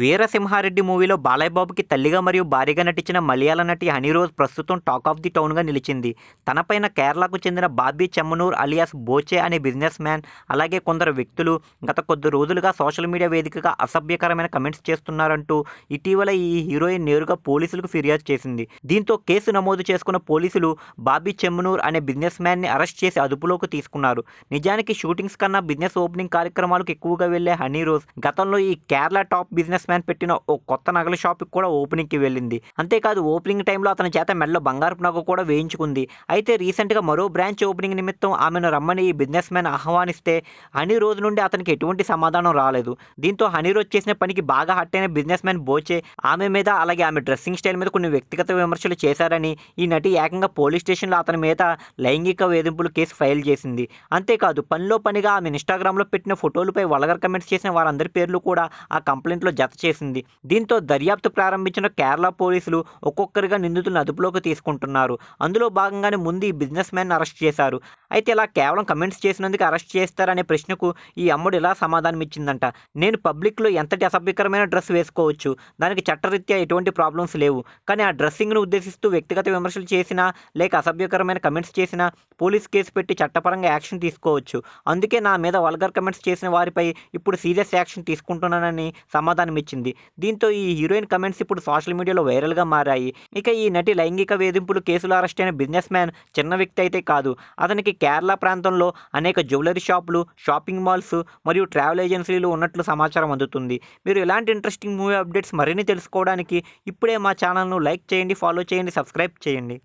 వీరసింహారెడ్డి మూవీలో బాలయ్య బాబుకి తల్లిగా మరియు భారీగా నటించిన మలయాళ నటి హనీరోజ్ ప్రస్తుతం టాక్ ఆఫ్ ది టౌన్గా నిలిచింది. తనపైన కేరళకు చెందిన బాబీ చెమ్మనూర్ అలియాస్ బోచే అనే బిజినెస్ మ్యాన్ అలాగే కొందరు వ్యక్తులు గత కొద్ది రోజులుగా సోషల్ మీడియా వేదికగా అసభ్యకరమైన కమెంట్స్ చేస్తున్నారంటూ ఇటీవల ఈ హీరోయిన్ నేరుగా పోలీసులకు ఫిర్యాదు చేసింది. దీంతో కేసు నమోదు చేసుకున్న పోలీసులు బాబీ చెమ్మనూర్ అనే బిజినెస్ మ్యాన్ని అరెస్ట్ చేసి అదుపులోకి తీసుకున్నారు. నిజానికి షూటింగ్స్ కన్నా బిజినెస్ ఓపెనింగ్ కార్యక్రమాలకు ఎక్కువగా వెళ్ళే హనీరోజ్ గతంలో ఈ కేరళ టాప్ బిజినెస్ మ్యాన్ పెట్టిన ఓ కొత్త నగల షాప్కి కూడా ఓపెనింగ్కి వెళ్ళింది. అంతేకాదు ఓపెనింగ్ టైంలో అతని చేత మెడలో బంగారపు నగ కూడా వేయించుకుంది. అయితే రీసెంట్గా మరో బ్రాంచ్ ఓపెనింగ్ నిమిత్తం ఆమెను రమ్మని ఈ బిజినెస్ మ్యాన్ ఆహ్వానిస్తే హనీ రోజు నుండి అతనికి ఎటువంటి సమాధానం రాలేదు. దీంతో హనీ రోజు చేసిన పనికి బాగా హట్ అయిన బిజినెస్ మ్యాన్ బోచే ఆమె మీద అలాగే ఆమె డ్రెస్సింగ్ స్టైల్ మీద కొన్ని వ్యక్తిగత విమర్శలు చేశారని ఈ నటి ఏకంగా పోలీస్ స్టేషన్లో అతని మీద లైంగిక వేధింపులు కేసు ఫైల్ చేసింది. అంతేకాదు పనిలో పనిగా ఆమె ఇన్స్టాగ్రామ్లో పెట్టిన ఫోటోలపై వలగర్ కమెంట్స్ చేసిన వారందరి పేర్లు కూడా ఆ కంప్లైంట్లో జత చేసింది. దీంతో దర్యాప్తు ప్రారంభించిన కేరళ పోలీసులు ఒక్కొక్కరిగా నిందితులను అదుపులోకి తీసుకుంటున్నారు. అందులో భాగంగానే ముందు ఈ బిజినెస్ మ్యాన్ అరెస్ట్ చేశారు. అయితే ఇలా కేవలం కమెంట్స్ చేసినందుకు అరెస్ట్ చేస్తారనే ప్రశ్నకు ఈ అమ్ముడు ఇలా సమాధానం ఇచ్చిందంట. నేను పబ్లిక్లో ఎంతటి అసభ్యకరమైన డ్రెస్ వేసుకోవచ్చు? దానికి చట్టరీత్యా ఎటువంటి ప్రాబ్లమ్స్ లేవు. కానీ ఆ డ్రెస్సింగ్ను ఉద్దేశిస్తూ వ్యక్తిగత విమర్శలు చేసినా లేక అసభ్యకరమైన కమెంట్స్ చేసినా పోలీస్ కేసు పెట్టి చట్టపరంగా యాక్షన్ తీసుకోవచ్చు. అందుకే నా మీద వల్గర్ కమెంట్స్ చేసిన వారిపై ఇప్పుడు సీరియస్ యాక్షన్ తీసుకుంటున్నానని సమాధానం ఇచ్చింది. దీంతో ఈ హీరోయిన్ కమెంట్స్ ఇప్పుడు సోషల్ మీడియాలో వైరల్గా మారాయి. ఇక ఈ నటి లైంగిక వేధింపులు కేసులో అరెస్ట్ అయిన బిజినెస్ మ్యాన్ చిన్న వ్యక్తి అయితే కాదు. అతనికి కేరళ ప్రాంతంలో అనేక జ్యువెలరీ షాపులు షాపింగ్ మాల్స్ మరియు ట్రావెల్ ఏజెన్సీలు ఉన్నట్లు సమాచారం అందుతుంది. మీరు ఇలాంటి ఇంట్రెస్టింగ్ మూవీ అప్డేట్స్ మరిన్ని తెలుసుకోవడానికి ఇప్పుడే మా ఛానల్ను లైక్ చేయండి ఫాలో చేయండి సబ్స్క్రైబ్ చేయండి.